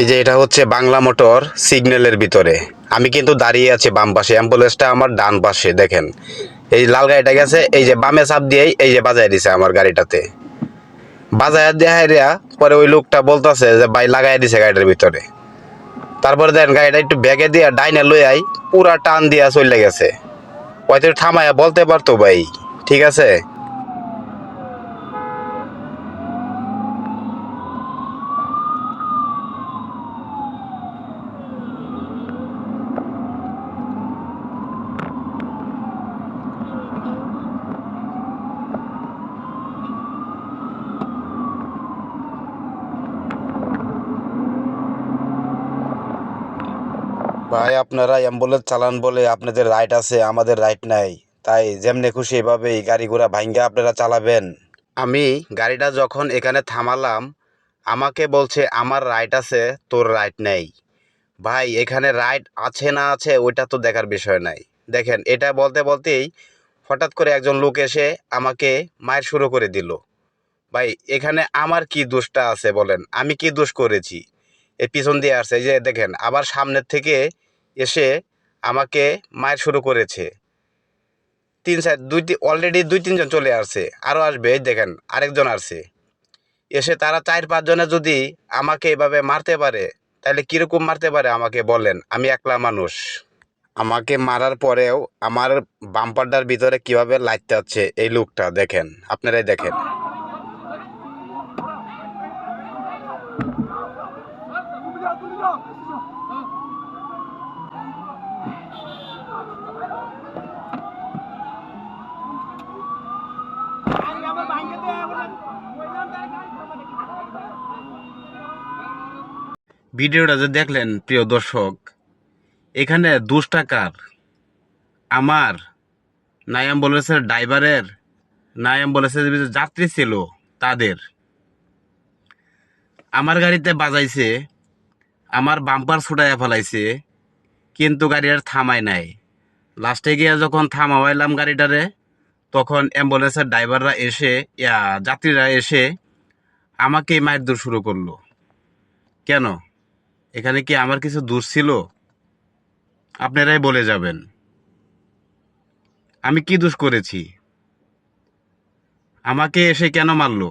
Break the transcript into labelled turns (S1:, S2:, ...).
S1: এই যে এটা হচ্ছে বাংলা মোটর সিগন্যালের ভিতরে। আমি কিন্তু দাঁড়িয়ে আছি বাম পাশে, অ্যাম্বুলেন্সটা আমার ডান পাশে, দেখেন। এই লাল গাড়িটা গেছে, এই যে বামে চাপ দিয়েই এই যে বাজায় দিছে আমার গাড়িটাতে। বাজায় রিয়া পরে ওই লোকটা বলতেছে যে, ভাই, লাগাই দিছে গাড়িটার ভিতরে। তারপরে দেখেন গাড়িটা একটু ব্যাগে দিয়া ডাইনে লই আই, পুরা টান দিয়া চলে গেছে। হয়তো থামায়া বলতে পারতো, ভাই, ঠিক আছে? ভাই, আপনারা অ্যাম্বুলেন্স চালান বলে আপনাদের রাইট আছে, আমাদের রাইট নাই। তাই যেমনি খুশি এভাবেই গাড়ি ঘোড়া ভাঙ্গা আপনারা চালাবেন। আমি গাড়িটা যখন এখানে থামালাম, আমাকে বলছে, আমার রাইট আছে, তোর রাইট নেই। ভাই, এখানে রাইট আছে না আছে, ওইটা তো দেখার বিষয় নাই। দেখেন, এটা বলতে বলতেই হঠাৎ করে একজন লোক এসে আমাকে মায়ের শুরু করে দিল। ভাই, এখানে আমার কি দোষটা আছে বলেন? আমি কি দোষ করেছি? এই পিছন দিয়ে আসছে, এই যে দেখেন, আবার সামনের থেকে এসে আমাকে মায়ের শুরু করেছে। তিন চার দুই অলরেডি দুই তিনজন চলে আসছে আরও আসবে, এই দেখেন, আরেকজন আসছে। এসে তারা চার পাঁচজনে যদি আমাকে এভাবে মারতে পারে, তাহলে কীরকম মারতে পারে আমাকে বলেন, আমি একলা মানুষ। আমাকে মারার পরেও আমার বাম্পারটার ভিতরে কীভাবে লাইতে হচ্ছে এই লুকটা দেখেন, আপনারাই দেখেন। ভিডিওটা যে দেখলেন, প্রিয় দর্শক, এখানে দুষ্টাকার আমার না অ্যাম্বুলেন্সের ড্রাইভারের না অ্যাম্বুলেন্সের যাত্রী ছিল, তাদের। আমার গাড়িতে বাজাইছে আমার বাম্পার ছুটাইয়া ফেলাইছে, কিন্তু গাড়ি আর থামায় নাই লাস্টে গিয়ে যখন থামাইলাম গাড়িটারে তখন অ্যাম্বুলেন্সের ড্রাইভাররা এসে, ইয়া, যাত্রীরা এসে আমাকেই মায়ের দূর শুরু করল। কেন? এখানে কি আমার কিছু দোষ ছিল? আপনারাই বলে যাবেন। আমি কি দোষ করেছি? আমাকে এসে কেন মারলো?